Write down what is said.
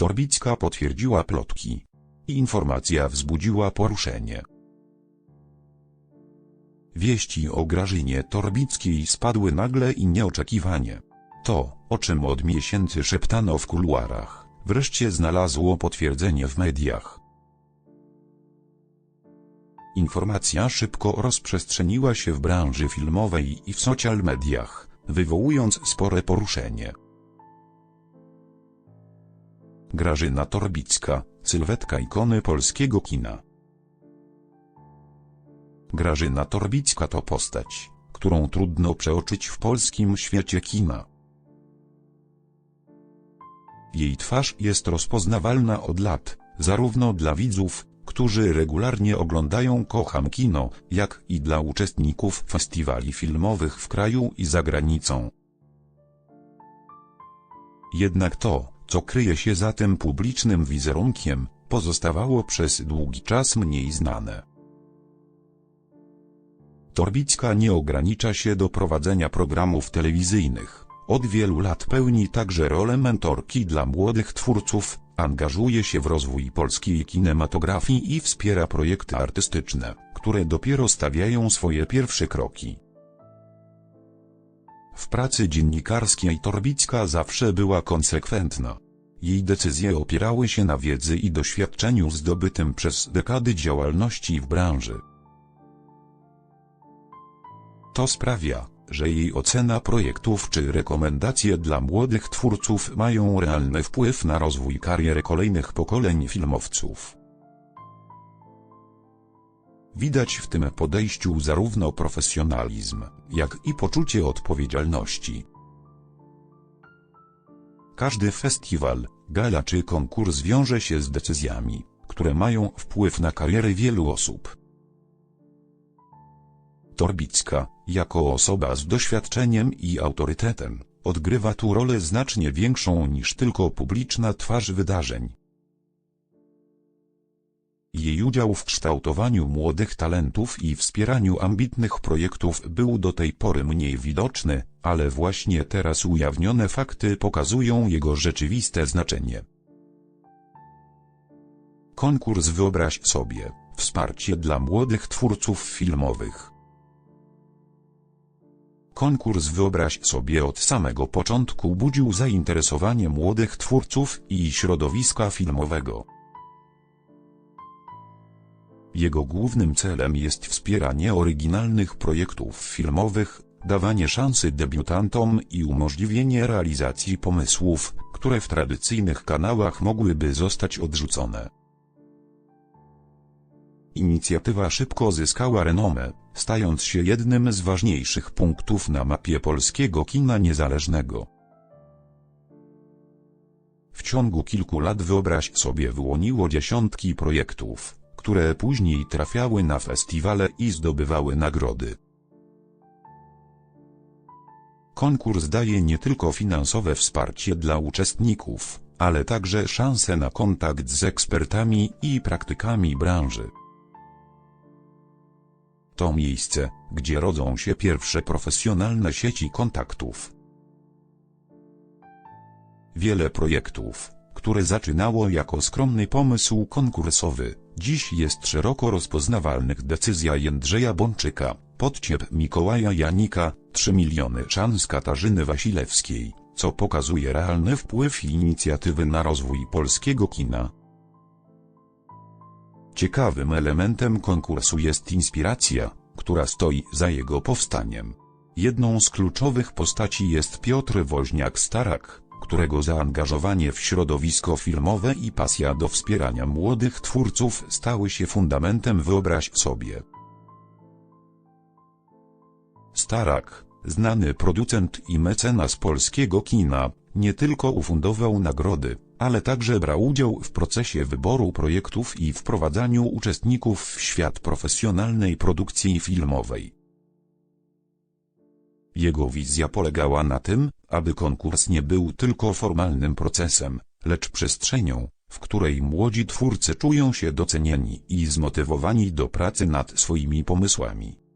Torbicka potwierdziła plotki. Informacja wzbudziła poruszenie. Wieści o Grażynie Torbickiej spadły nagle i nieoczekiwanie. To, o czym od miesięcy szeptano w kuluarach, wreszcie znalazło potwierdzenie w mediach. Informacja szybko rozprzestrzeniła się w branży filmowej i w social mediach, wywołując spore poruszenie. Grażyna Torbicka, sylwetka ikony polskiego kina. Grażyna Torbicka to postać, którą trudno przeoczyć w polskim świecie kina. Jej twarz jest rozpoznawalna od lat, zarówno dla widzów, którzy regularnie oglądają Kocham Kino, jak i dla uczestników festiwali filmowych w kraju i za granicą. Jednak to, co kryje się za tym publicznym wizerunkiem, pozostawało przez długi czas mniej znane. Torbicka nie ogranicza się do prowadzenia programów telewizyjnych. Od wielu lat pełni także rolę mentorki dla młodych twórców, angażuje się w rozwój polskiej kinematografii i wspiera projekty artystyczne, które dopiero stawiają swoje pierwsze kroki. W pracy dziennikarskiej Torbicka zawsze była konsekwentna. Jej decyzje opierały się na wiedzy i doświadczeniu zdobytym przez dekady działalności w branży. To sprawia, że jej ocena projektów czy rekomendacje dla młodych twórców mają realny wpływ na rozwój kariery kolejnych pokoleń filmowców. Widać w tym podejściu zarówno profesjonalizm, jak i poczucie odpowiedzialności. Każdy festiwal, gala czy konkurs wiąże się z decyzjami, które mają wpływ na karierę wielu osób. Torbicka, jako osoba z doświadczeniem i autorytetem, odgrywa tu rolę znacznie większą niż tylko publiczna twarz wydarzeń. Jej udział w kształtowaniu młodych talentów i wspieraniu ambitnych projektów był do tej pory mniej widoczny, ale właśnie teraz ujawnione fakty pokazują jego rzeczywiste znaczenie. Konkurs Wyobraź sobie, wsparcie dla młodych twórców filmowych. Konkurs Wyobraź sobie od samego początku budził zainteresowanie młodych twórców i środowiska filmowego. Jego głównym celem jest wspieranie oryginalnych projektów filmowych, dawanie szansy debiutantom i umożliwienie realizacji pomysłów, które w tradycyjnych kanałach mogłyby zostać odrzucone. Inicjatywa szybko zyskała renomę, stając się jednym z ważniejszych punktów na mapie polskiego kina niezależnego. W ciągu kilku lat wyobraź sobie wyłoniło dziesiątki projektów, które później trafiały na festiwale i zdobywały nagrody. Konkurs daje nie tylko finansowe wsparcie dla uczestników, ale także szansę na kontakt z ekspertami i praktykami branży. To miejsce, gdzie rodzą się pierwsze profesjonalne sieci kontaktów. Wiele projektów, które zaczynało jako skromny pomysł konkursowy, dziś jest szeroko rozpoznawalnych decyzja Jędrzeja Bączyka, podciep Mikołaja Janika, 3 miliony szans Katarzyny Wasilewskiej, co pokazuje realny wpływ inicjatywy na rozwój polskiego kina. Ciekawym elementem konkursu jest inspiracja, która stoi za jego powstaniem. Jedną z kluczowych postaci jest Piotr Woźniak-Starak, którego zaangażowanie w środowisko filmowe i pasja do wspierania młodych twórców stały się fundamentem wyobraź sobie. Starak, znany producent i mecenas polskiego kina, nie tylko ufundował nagrody, ale także brał udział w procesie wyboru projektów i wprowadzaniu uczestników w świat profesjonalnej produkcji filmowej. Jego wizja polegała na tym, aby konkurs nie był tylko formalnym procesem, lecz przestrzenią, w której młodzi twórcy czują się docenieni i zmotywowani do pracy nad swoimi pomysłami.